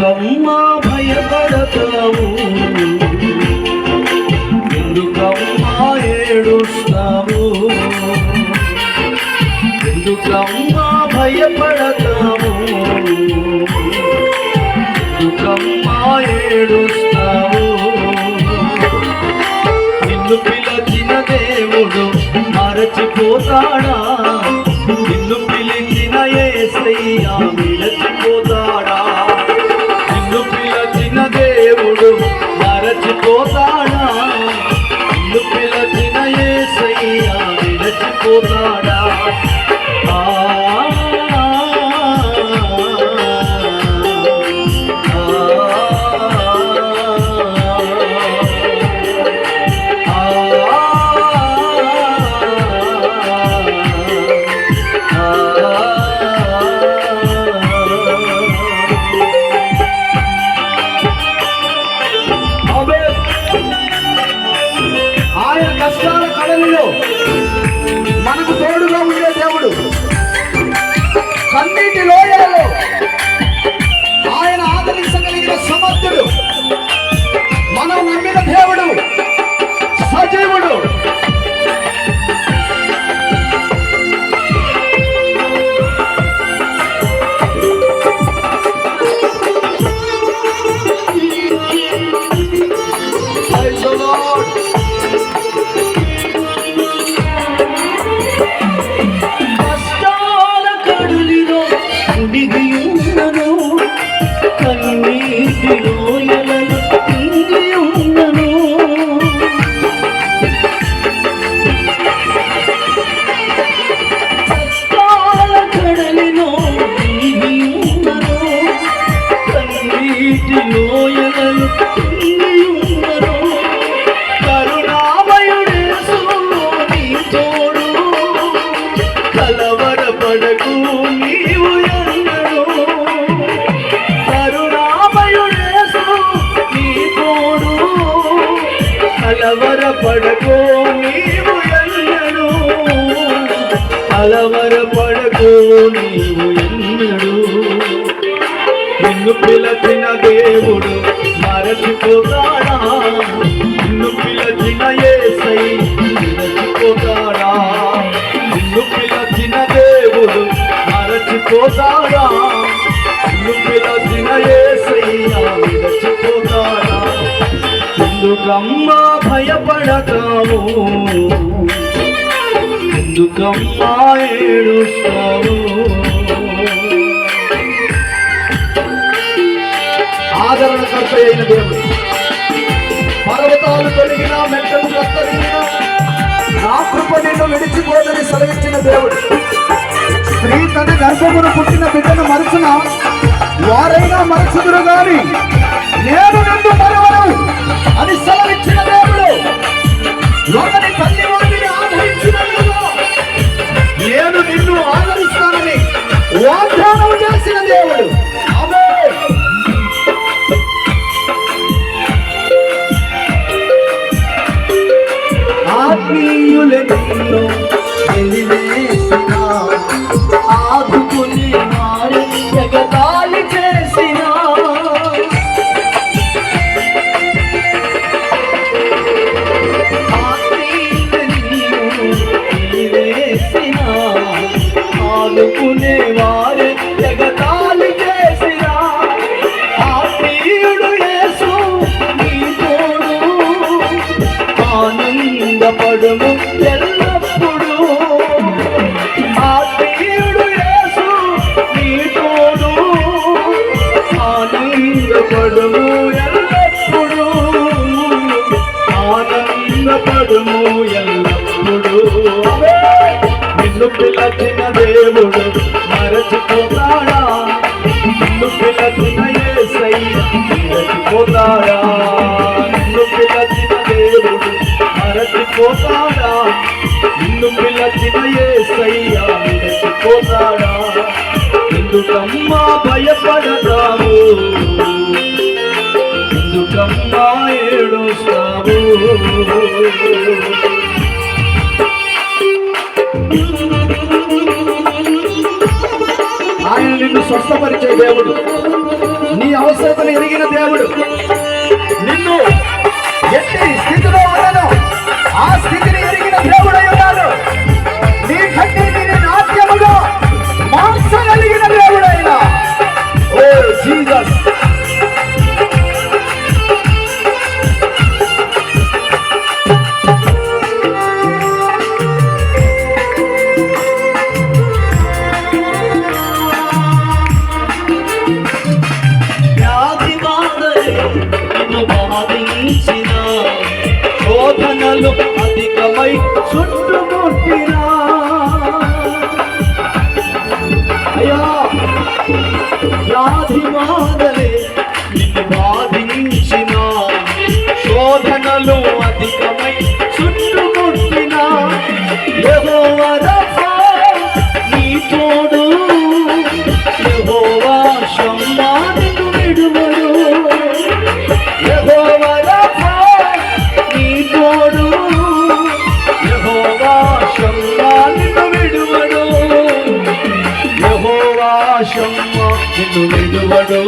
ఎందుకమ్మా భయపడతావు? ఎందుకమ్మా ఏడుస్తావు? ఎందుకమ్మా భయపడతావు? ఎందుకమ్మా ఏడుస్తావు? నిన్ను పిలచిన దేవుడు మరచిపోతాడా? నిన్ను పిలిచిన ఏసయ్యా విలచిపోతాడా కలవర పడకో నీవు ఎన్నడు. కలవర పడకో నీవు ఎన్నడు. నిన్ను పిలచిన దేవుడు మరచిపోతాడా? నిన్ను పిలచిన ఏసై మరచిపోతాడా? నిన్ను పిలచిన దేవుడు మరచిపోతాడా? ఎందుకమ్మా భయపడతావు? ఎందుకమ్మా ఏడుస్తావు? ఆదరణ కర్త అయిన దేవుడు. పర్వతాలు తొలగినా మెట్టలు కత్తరిగినా నా కృప నిన్ను విడిచిపోదని సెలవిచ్చిన దేవుడు. స్త్రీ తన గర్భమును పుట్టిన బిడ్డను మరచున వారైనా మరచుదురు గాని నేను నిన్ను మరవను అని సెలవిచ్చిన దేవుడు. ఒకరి తల్లి వారిని ఆదరించినట్లుగా నేను నిన్ను ఆదరిస్తానని వాగ్దానం చేసిన దేవుడు. ఆత్మీయులని పిలచిన దేవుడు మరచిపోతాడా? నిన్ను పిలచిన యేసయ్య మరచిపోతాడా? నిన్ను పిలచిన దేవుడు మరచిపోతాడా? నిన్ను పిలచిన యేసయ్య మరచిపోతాడా? ఎందుకమ్మా భయపడతావు? ఎందుకమ్మా ఏడుస్తావు? స్వస్థపరిచే దేవుడు. నీ అవసరతను ఎరిగిన దేవుడు. నిన్ను ఎట్టి స్థితిలో ఉన్నాను ఆ స్థితి బాధించిన శోధనలు అధికమై చుట్టుముట్టినా అయ్యా వ్యాధి బాధలే విడువడు.